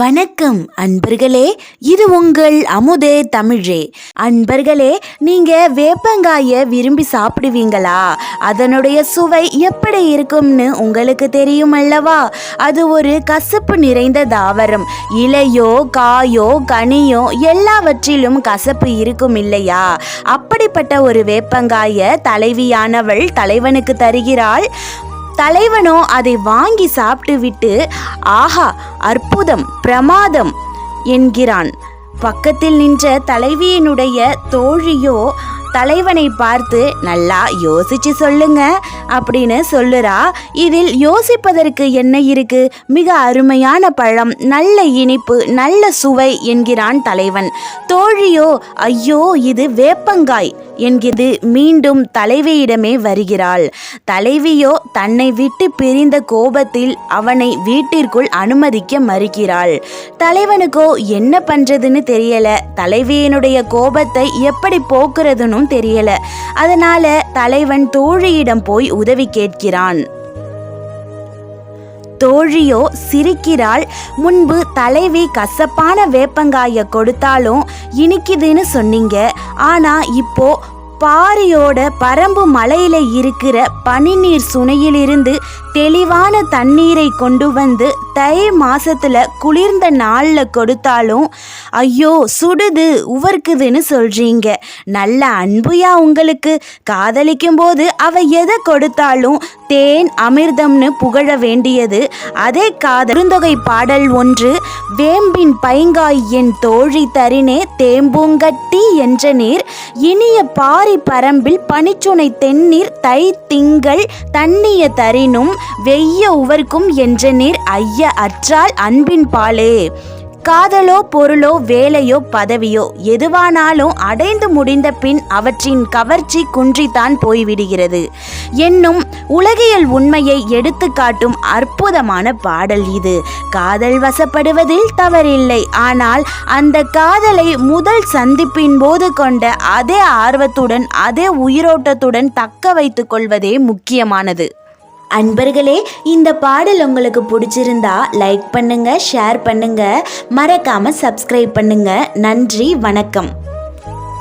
வணக்கம் அன்பர்களே இது உங்கள் அமுதே தமிழே. அன்பர்களே நீங்க வேப்பங்காய விரும்பி சாப்பிடுவீங்களா? அதனுடைய சுவை எப்படி இருக்கும்னு உங்களுக்கு தெரியும் அல்லவா? அது ஒரு கசப்பு நிறைந்த தாவரம். இலையோ காயோ கனியோ எல்லாவற்றிலும் கசப்பு இருக்கும் இல்லையா? அப்படிப்பட்ட ஒரு வேப்பங்காய தலைவியானவள் தலைவனுக்கு தருகிறாள். தலைவனோ அதை வாங்கி சாப்பிட்டு விட்டு ஆஹா அற்புதம் பிரமாதம் என்கிறான். பக்கத்தில் நின்ற தலைவியினுடைய தோழியோ தலைவனை பார்த்து நல்லா யோசிச்சு சொல்லுங்க அப்படின்னு சொல்லுறா. இதில் யோசிப்பதற்கு என்ன இருக்கு? மிக அருமையான பழம் நல்ல இனிப்பு நல்ல சுவை என்கிறான் தலைவன். தோழியோ ஐயோ இது வேப்பங்காய் என்கிறது மீண்டும் தலைவியிடமே வருகிறாள். தலைவியோ தன்னை விட்டு பிரிந்த கோபத்தில் அவனை வீட்டிற்குள் அனுமதிக்க மறுக்கிறாள். தலைவனுக்கோ என்ன பண்றதுன்னு தெரியல. தலைவியினுடைய கோபத்தை எப்படி போக்குறதுன்னு தெரியல. அதனால தலைவன் தோழியிடம் போய் உதவி கேட்கிறான். தோழியோ சிரிக்கிறாள். முன்பு தலைவி கசப்பான வேப்பங்காய கொடுத்தாலும் இனிக்குதுன்னு சொன்னீங்க. ஆனா இப்போ பாரியோட பரம்பு மலையில இருக்கிற பனிநீர் சுனையிலிருந்து தெளிவான தண்ணீரை கொண்டு வந்து தை மாசத்துல குளிர்ந்த நாள்ல கொடுத்தாலும் ஐயோ சுடுது உவர்க்குதுன்னு சொல்றீங்க. நல்ல அன்புயா உங்களுக்கு. காதலிக்கும் போது அவ எதை கொடுத்தாலும் தேன் அமிர்தம்னு புகழ வேண்டியது. அதே காதருந்தொகை பாடல் ஒன்று வேம்பின் பைங்காய் என் தோழி தரினே தேம்பூங்கட்டி என்ற நீர். இனிய பாரி பரம்பில் பனிச்சுனை தென்னீர் தை திங்கள் தண்ணிய தரினும். வெய்ய உவர்க்கும் என்ற நீர் ஐய அற்றால் அன்பின் பாலே. காதலோ பொருளோ வேலையோ பதவியோ எதுவானாலும் அடைந்து முடிந்த பின் அவற்றின் கவர்ச்சி குன்றித்தான் போய்விடுகிறது. என்னும் உலகியல் உண்மையை எடுத்து காட்டும் அற்புதமான பாடல் இது. காதல் வசப்படுவதில் தவறில்லை. ஆனால் அந்த காதலை முதல் சந்திப்பின் போது கொண்ட அதே ஆர்வத்துடன் அதே உயிரோட்டத்துடன் தக்க வைத்துக் கொள்வதே முக்கியமானது. அன்பர்களே இந்த பாடல் உங்களுக்கு பிடிச்சிருந்தா லைக் பண்ணுங்க ஷேர் பண்ணுங்க. மறக்காம சப்ஸ்கிரைப் பண்ணுங்க. நன்றி வணக்கம்.